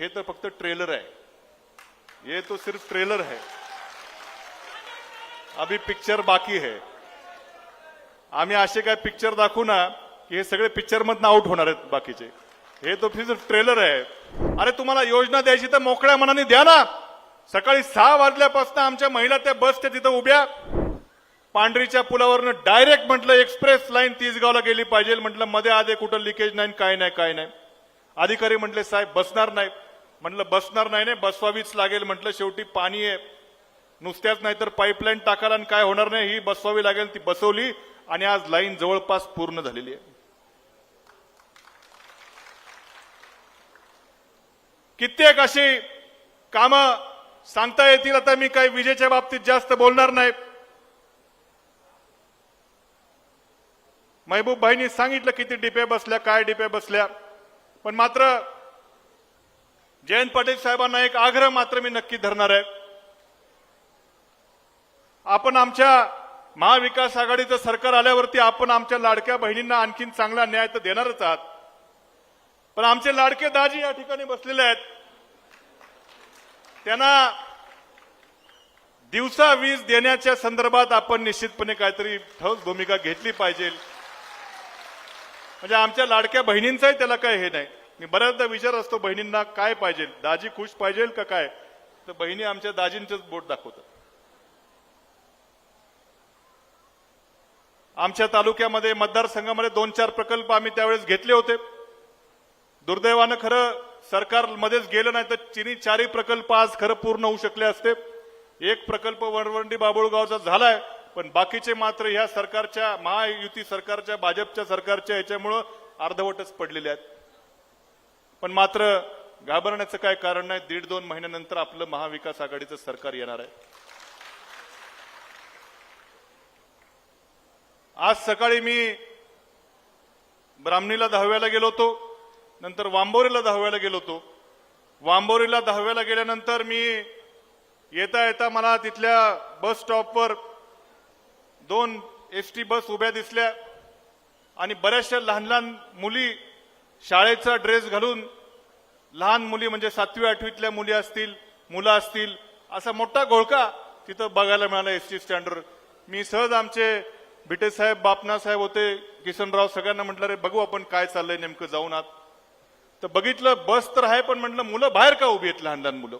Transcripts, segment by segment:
हे तर फक्त ट्रेलर आहे. ये तो सिर्फ ट्रेलर है अभी पिक्चर बाकी है. आम्ही असे काय पिक्चर दाखवू ना की हे सगळे पिक्चर मधनं आउट होणार आहेत बाकीचे. हे तो सिर्फ ट्रेलर आहे. अरे तुम्हाला योजना द्यायची तर मोकळ्या मनाने द्या ना. सकाळी सहा वाजल्यापासून आमच्या महिला त्या बसच्या तिथं उभ्या. पांढरीच्या पुलावरनं डायरेक्ट म्हटलं एक्सप्रेस लाईन तीसगावला गेली पाहिजे. म्हटलं मध्ये आधे कुठं लिकेज नाही काय नाही काय नाही. अधिकारी म्हटले साहेब बसणार नाही. म्हटलं बसणार नाही नाही बसवावीच लागेल. म्हटलं शेवटी पाणी आहे. नुसत्याच नाही तर पाईपलाईन टाकायला आणि काय होणार नाही ही बसवावी लागेल. ती बसवली आणि आज लाईन जवळपास पूर्ण झालेली आहे. कित्येक अशी कामं सांगता येतील आता मी काही विजेच्या बाबतीत जास्त बोलणार नाही. महबूब भाईनी सांगितलं किती डिपे बसल्या काय डिपे बसल्या. पण मात्र जयंत पाटील साहेबांना एक आग्रह मात्र मी नक्की धरणार आहे. आपण आमच्या महाविकास आघाडीचं सरकार आल्यावरती आपण आमच्या लाडक्या बहिणींना आणखीन चांगला न्याय तर देणारच आहात. पण आमचे लाडके दाजी या ठिकाणी बसलेले आहेत. त्यांना दिवसा वीज देण्याच्या संदर्भात आपण निश्चितपणे काहीतरी ठोस भूमिका घेतली पाहिजे. म्हणजे आमच्या लाडक्या बहिणींचाही त्याला काही हे नाही. मी बऱ्याचदा विचार असतो बहिणींना काय पाहिजे? दाजी खुश पाहिजे का काय? तर बहिणी आमच्या दाजींचंच बोट दाखवतात. आमच्या तालुक्यामध्ये मतदारसंघामध्ये दोन चार प्रकल्प आम्ही त्यावेळेस घेतले होते. दुर्दैवानं खरं सरकार मध्येच गेलं नाही तर चिनी चारही प्रकल्प आज खरं पूर्ण होऊ शकले असते. एक प्रकल्प वरवंडी बाबुळगावचा झालाय पण बाकीचे मात्र ह्या सरकारच्या महायुती सरकारच्या भाजपच्या सरकारच्या याच्यामुळं अर्धवटच पडलेले आहेत. पण मात्र घाबरण्याचं काय कारण नाही दीड दोन महिन्यानंतर आपलं महाविकास आघाडीचं सरकार येणार आहे. आज सकाळी मी ब्राह्मणीला दहाव्याला गेलो होतो नंतर वांबोरीला दहाव्याला गेलो होतो. वांबोरीला दहाव्याला गेल्यानंतर मी येता येता मला तिथल्या बस स्टॉपवर दोन एस टी बस उभ्या दिसल्या आणि बऱ्याचशा लहान लहान मुली शाळेचा ड्रेस घालून लहान मुली म्हणजे सातवी आठवीतल्या मुली असतील मुलं असतील असा मोठा घोळका तिथं बघायला मिळाला एस टी स्टँडवर. मी सहज आमचे बिटे साहेब बापना साहेब होते किशनराव सगळ्यांना म्हटलं रे बघू आपण काय चाललंय नेमकं जाऊन आत. तर बघितलं बस तर आहे पण म्हटलं मुलं बाहेर का उभी आहेत लहान लहान मुलं?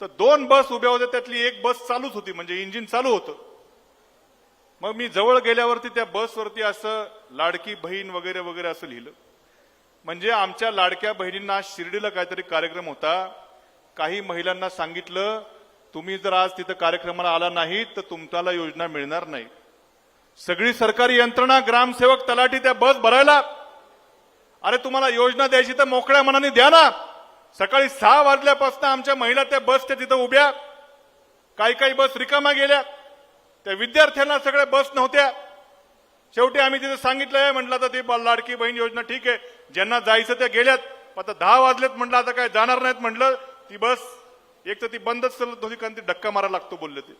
तर दोन बस उभ्या होत्या त्यातली एक बस चालूच होती म्हणजे इंजिन चालू होतं. मग मी जवळ गेल्यावरती त्या बसवरती असं लाडकी बहीण वगैरे वगैरे असं लिहिलं. म्हणजे आमच्या लाडक्या बहिणींना शिर्डीला काहीतरी कार्यक्रम होता. काही महिलांना सांगितलं तुम्ही जर आज तिथं कार्यक्रमाला आला नाही तर तुमच्याला योजना मिळणार नाही. सगळी सरकारी यंत्रणा ग्रामसेवक तलाठी त्या बस भरायला. अरे तुम्हाला योजना द्यायची तर मोकळ्या मनाने द्या ना. सकाळी सहा वाजल्यापासून आमच्या महिला त्या बसच्या तिथं उभ्या. काही काही बस रिकामा गेल्या. त्या विद्यार्थ्यांना सगळ्या बस नव्हत्या. शेवटी आम्ही तिथे सांगितलं म्हटलं तर ती ब- लाडकी बहीण योजना ठीक आहे. ज्यांना जायचं त्या गेल्यात आता दहा वाजलेत म्हटलं आता काय जाणार नाहीत म्हटलं ती बस एक तर ती बंदच चालत होती कारण ती धक्का मारायला लागतो बोलले ते.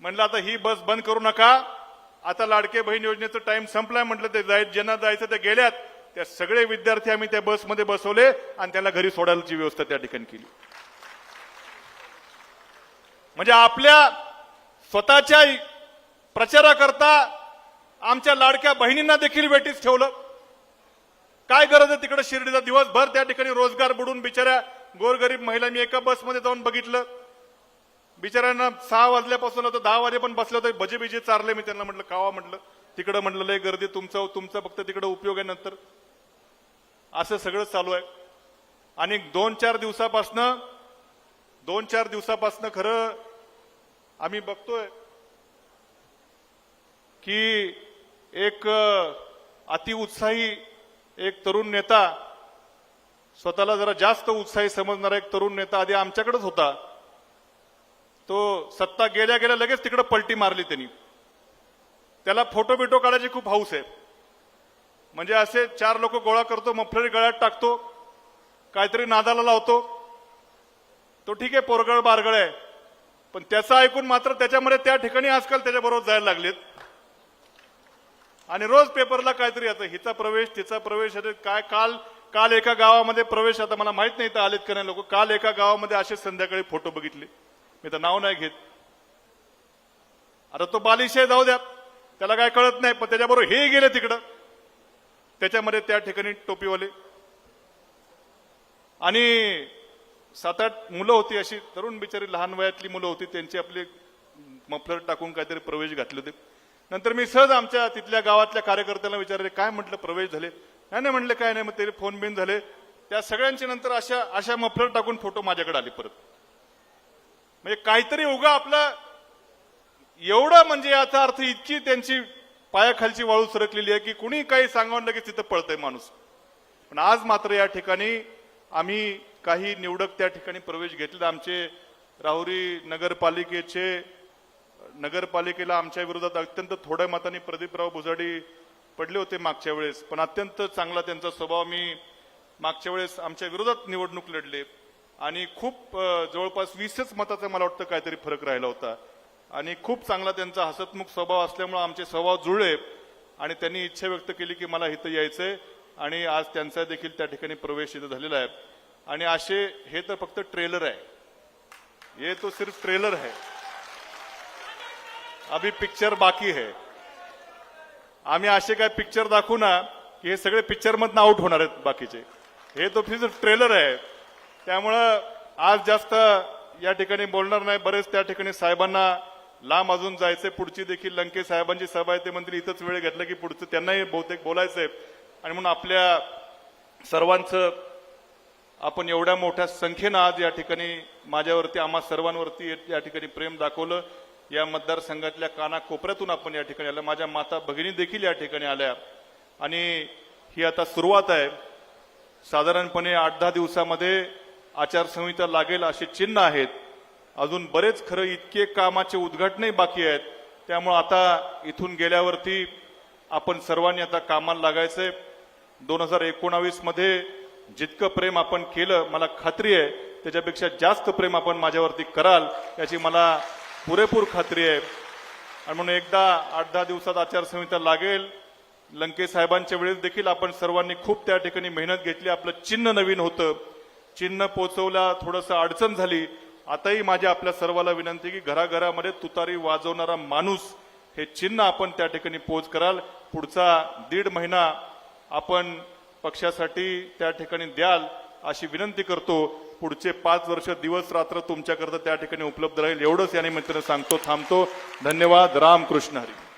म्हणलं आता ही बस बंद करू नका आता लाडके बहीण योजनेचं टाइम संपलाय म्हटलं ते जाय ज्यांना जायचं त्या गेल्यात त्या सगळे विद्यार्थी आम्ही त्या बसमध्ये बसवले आणि त्यांना घरी सोडायची व्यवस्था त्या ठिकाणी केली. म्हणजे आपल्या स्वतःच्या प्रचाराकरता आमच्या लाडक्या बहिणींना देखील वेटीस ठेवलं. काय गरज आहे तिकडे शिर्डीचा दिवसभर त्या ठिकाणी रोजगार बुडून बिचाऱ्या गोरगरीब महिला? मी एका बसमध्ये जाऊन बघितलं. बिचाऱ्यांना सहा वाजल्यापासून होतं दहा वाजे पण बसले होते. भजे बिजे चारले मी त्यांना म्हटलं कावा म्हटलं. तिकडं म्हटलं लय गर्दी तुमचं तुमचा फक्त तिकडं उपयोग आहे नंतर. असं सगळं चालू आहे. आणि दोन चार दिवसापासनं दोन चार दिवसापासनं खरं आम्ही बघतोय की एक अतिउत्साही एक तरुण नेता स्वतःला जरा जास्त उत्साही समजणारा एक तरुण नेता आधी आमच्याकडेच होता. तो सत्ता गेल्या गेल्या लगेच तिकडे पलटी मारली त्यांनी. त्याला फोटो बिटो काढायची खूप हाऊस आहे. म्हणजे असे चार लोक गोळा करतो मफलरी गळ्यात टाकतो काहीतरी नादाला लावतो. तो ठीक आहे पोरगळ बारगळ आहे. पण त्याचं ऐकून मात्र त्याच्यामध्ये त्या ठिकाणी आजकाल त्याच्याबरोबर जायला लागलेत. आणि रोज पेपरला काहीतरी आता हिचा प्रवेश तिचा प्रवेश काय काल काल एका गावामध्ये प्रवेश आता मला माहीत नाही तर आलेत का नाही लोक. काल एका गावामध्ये असे संध्याकाळी फोटो बघितले. मी तर नाव नाही घेत. आता तो बालिशय जाऊ द्या. त्याला काय कळत नाही पण त्याच्याबरोबर हे गेले तिकडं. त्याच्यामध्ये त्या ठिकाणी टोपीवाले. आणि सात आठ मुलं होती अशी तरुण बिचारी लहान वयातली मुलं होती. त्यांची आपले मफलर टाकून काहीतरी प्रवेश घातले होते. नंतर मी सहज आमच्या तिथल्या गावातल्या कार्यकर्त्यांना विचारले काय म्हटलं? प्रवेश झाले? नाही नाही म्हटलं काय नाही मग ते फोन बिन झाले. त्या सगळ्यांचे नंतर अशा अशा मफलर टाकून फोटो माझ्याकडे आले परत. म्हणजे काहीतरी उगा आपला एवढा म्हणजे याचा अर्थ इतकी त्यांची पायाखालची वाळू सरकलेली आहे की कुणी काही सांगावं लगेच तिथं पळतंय माणूस. पण आज मात्र या ठिकाणी आम्ही काही निवडक त्या ठिकाणी प्रवेश घेतले आमचे राहुरी नगरपालिकेचे नगरपालिकेला आमच्या विरोधात अत्यंत थोड्या मताने प्रदीपराव बुजाडी पडले होते मागच्या वेळेस. पण अत्यंत चांगला त्यांचा स्वभाव मी मागच्या वेळेस आमच्या विरोधात निवडणूक लढले. आणि खूप जवळपास वीसच मताचा मला वाटतं काहीतरी फरक राहिला होता. आणि खूप चांगला त्यांचा हसतमुख स्वभाव असल्यामुळे आमचे स्वभाव जुळले आणि त्यांनी इच्छा व्यक्त केली की मला इथं यायचंय आणि आज त्यांचा देखील त्या ठिकाणी प्रवेश इथं झालेला आहे. आणि असे हे तर फक्त ट्रेलर आहे. हे तो सिर्फ ट्रेलर आहे. अभी पिक्चर बाकी है। आम्ही असे काय पिक्चर दाखवू ना की हे सगळे पिक्चर मधनं आउट होणार आहेत बाकीचे. हे तो फिर ट्रेलर आहे. त्यामुळं आज जास्त या ठिकाणी बोलणार नाही. बरेच त्या ठिकाणी साहेबांना लांब अजून जायचंय. पुढची देखील लंके साहेबांची सभा आहे. ते मंत्री इथंच वेळ घेतला की पुढचं त्यांनाही बहुतेक बोलायचंय. आणि म्हणून आपल्या सर्वांचं आपण एवढ्या मोठ्या संख्येनं आज या ठिकाणी माझ्यावरती आम्हा सर्वांवरती या ठिकाणी प्रेम दाखवलं. या मतदारसंघातल्या कानाकोपऱ्यातून आपण या ठिकाणी आलं. माझ्या माता भगिनी देखील या ठिकाणी आल्या. आणि ही आता सुरुवात आहे. साधारणपणे आठ दहा दिवसामध्ये आचारसंहिता लागेल असे चिन्ह आहेत. अजून बरेच खरं इतके कामाचे उद्घाटनही बाकी आहेत. त्यामुळं आता इथून गेल्यावरती आपण सर्वांनी आता कामाला लागायचंय. दोन हजार एकोणावीसमध्ये जितकं प्रेम आपण केलं मला खात्री आहे त्याच्यापेक्षा जास्त प्रेम आपण माझ्यावरती कराल याची मला पुरेपूर खात्री आहे. आणि म्हणून एकदा आठ दहा दिवसात आचारसंहिता लागेल. लंके साहेबांच्या वेळेस देखील आपण सर्वांनी खूप त्या ठिकाणी मेहनत घेतली. आपलं चिन्ह नवीन होतं. चिन्ह पोचवल्या थोडंसं अडचण झाली. आताही माझी आपल्या सर्वाला विनंती की घराघरामध्ये तुतारी वाजवणारा माणूस हे चिन्ह आपण त्या ठिकाणी पोच कराल. पुढचा दीड महिना आपण पक्षासाठी त्या ठिकाणी द्याल अशी विनंती करतो. पुढचे पाच वर्ष दिवस रात्र तुमच्याकरता त्या ठिकाणी उपलब्ध राहील. एवढंच या निमित्तानं सांगतो थांबतो. धन्यवाद. राम कृष्ण हरी.